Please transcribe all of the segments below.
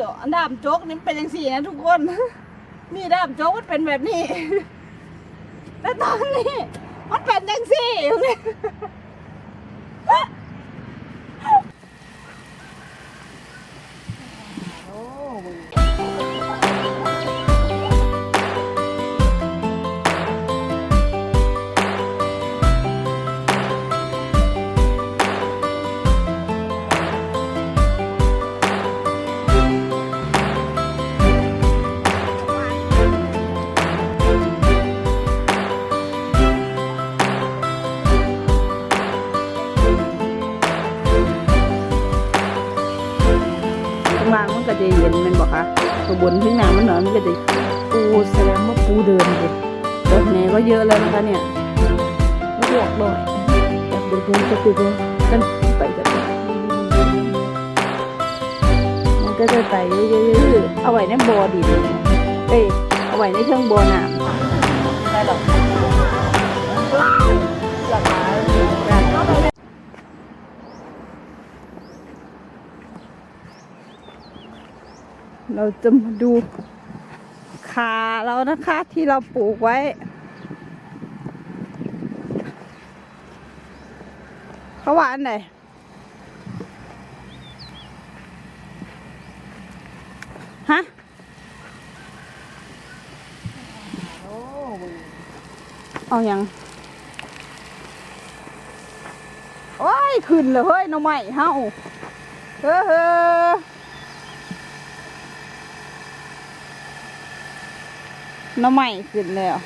จาะด้ามโจกนี่เป็นอย่างสี่นะทุกคน นี่ด้ามโจกมันเป็นแบบนี้ แต่ตอนนี้มันเป็นอย่างสี่อยู่เนี่ ล่างมันก็จะเย็นแมันบอกคะตัวบนที่หนามันหนอยมันก็จะปูแสดงว่าปูเดินเลยรถแหนก็เยอะแล้วนะคะเนี่ยไม่หลอกเลยจากเดินๆจะไปเดินกันไปกันมันก็จะไต่เยอะๆเอาไว้ในบ่อดินเอ้ยเอาไว้ในเครื่องบ่อน้ำได้หรอ เราจะมาดูขาเรานะคะที่เราปลูกไว้ เขาว่าอันไหนฮะเอาอยังโอ้ย ขึ้นเลยเฮ้ยน้องใหม่เฮาเฮ้อเฮ้อห น้ำใหม่ขึ้นแล้ว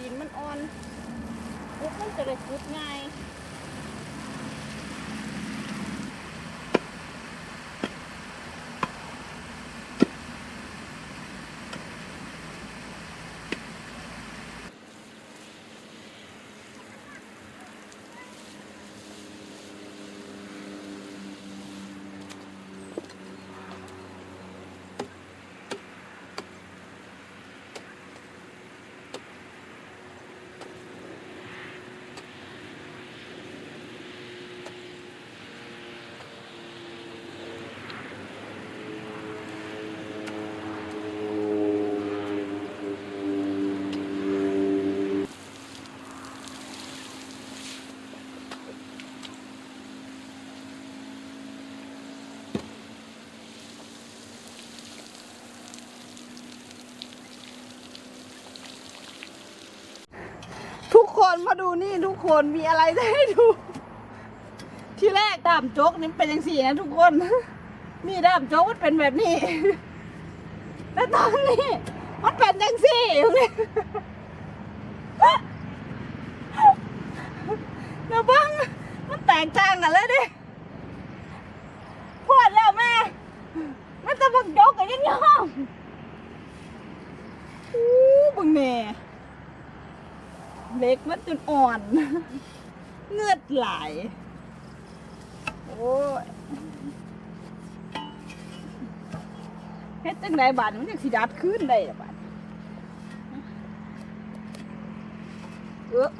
ดินมันอ่อนปุ๊บมันจะเลยพุดง่าย คนมาดูนี่ทุกคนมีอะไรจะให้ดู ที่แรกดามโจ๊กนี่เป็นอย่างสี่นะทุกคน นี่ดามโจ๊กมันเป็นแบบนี้ แล้วตอนนี้มันเป็นอย่างสี่อยู่นี่เดี๋ยวบ้างมันแตกต่างกันแล้วดิพอดแล้วแม่มันจะบังโจกกันยังยอมอู้บังแน่เล็กมัน จนอ่อน เงือดไหลโอ้ยเฮ็ดจังไดบาดมันจังสิดัดขึ้นได้ล่ะบาดเออ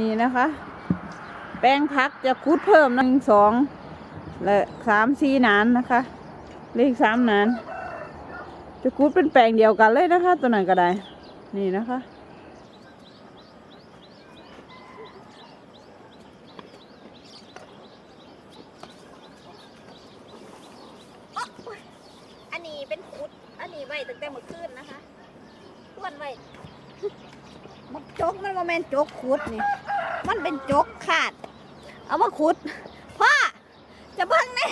นี่นะคะ แป้งพักจะคุดเพิ่มหนึ่งสองและสามสี่นานนะคะเลขสามนานจะคุดเป็นแปลงเดียวกันเลยนะคะ ตัวไหนนก็ได้ นี่นะคะอันนี้เป็นคุด อันนี้ไว้ตั้งแต่เมื่อคืนนะคะต้วนไว้ บักจกมันว่าแมนจกคุดนี่ มันเป็นจกขาด เอามาขุดพ่อจะเบิ่งแน่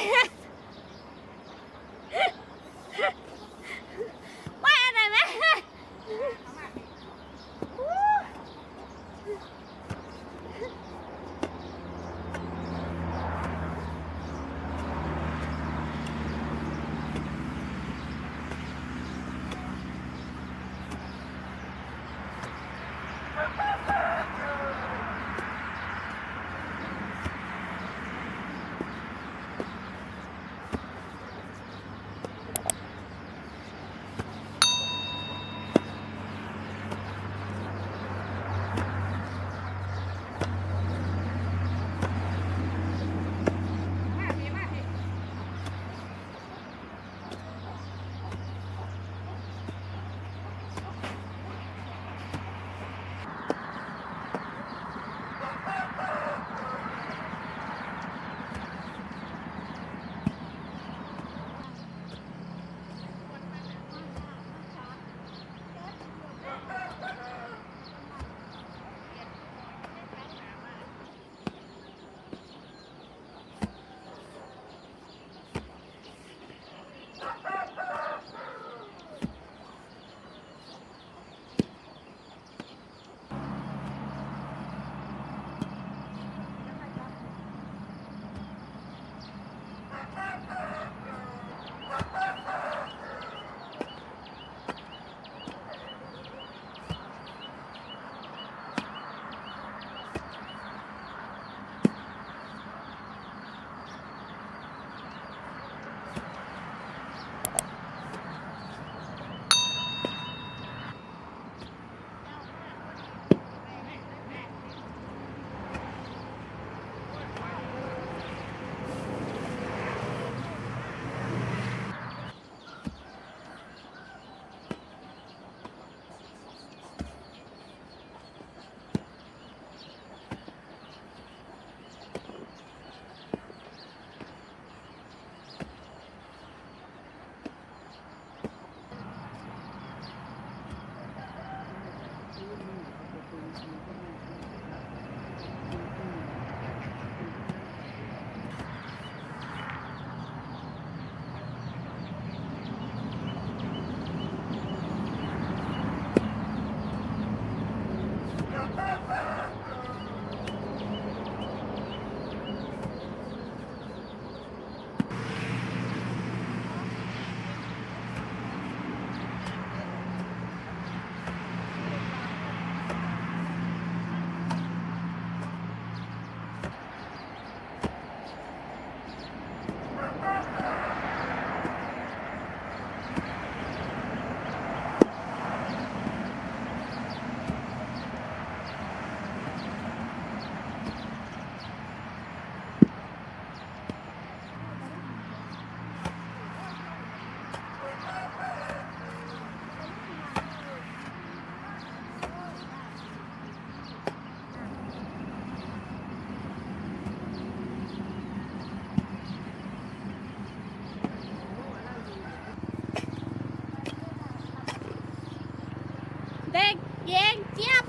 เด็กเย็งเจี๊ยบ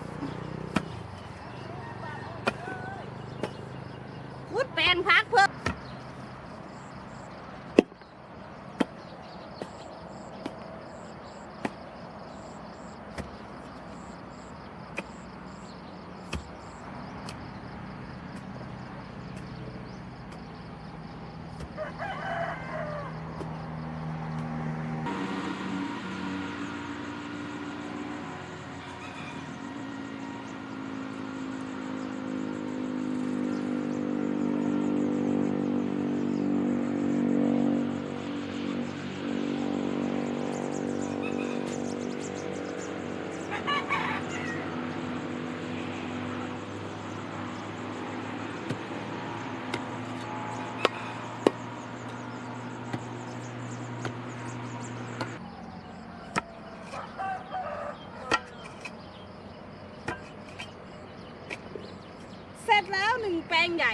พุดแปลงพักเพิ่มเสร็จแล้ว่งใหญ่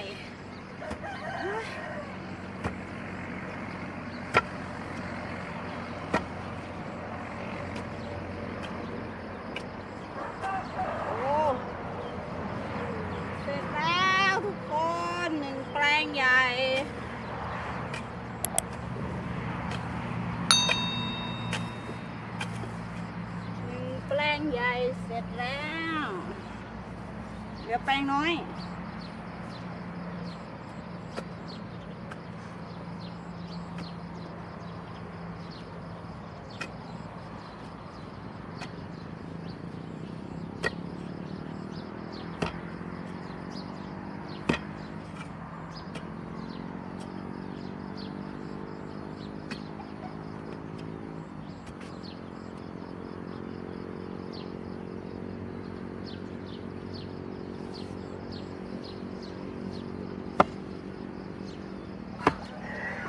โอ้เสร็จแล้วทุกคนหนึ่งแปลงใหญ่หนึ่งแปลงใหญ่เสร็จแล้ว เหลือแปลงน้อย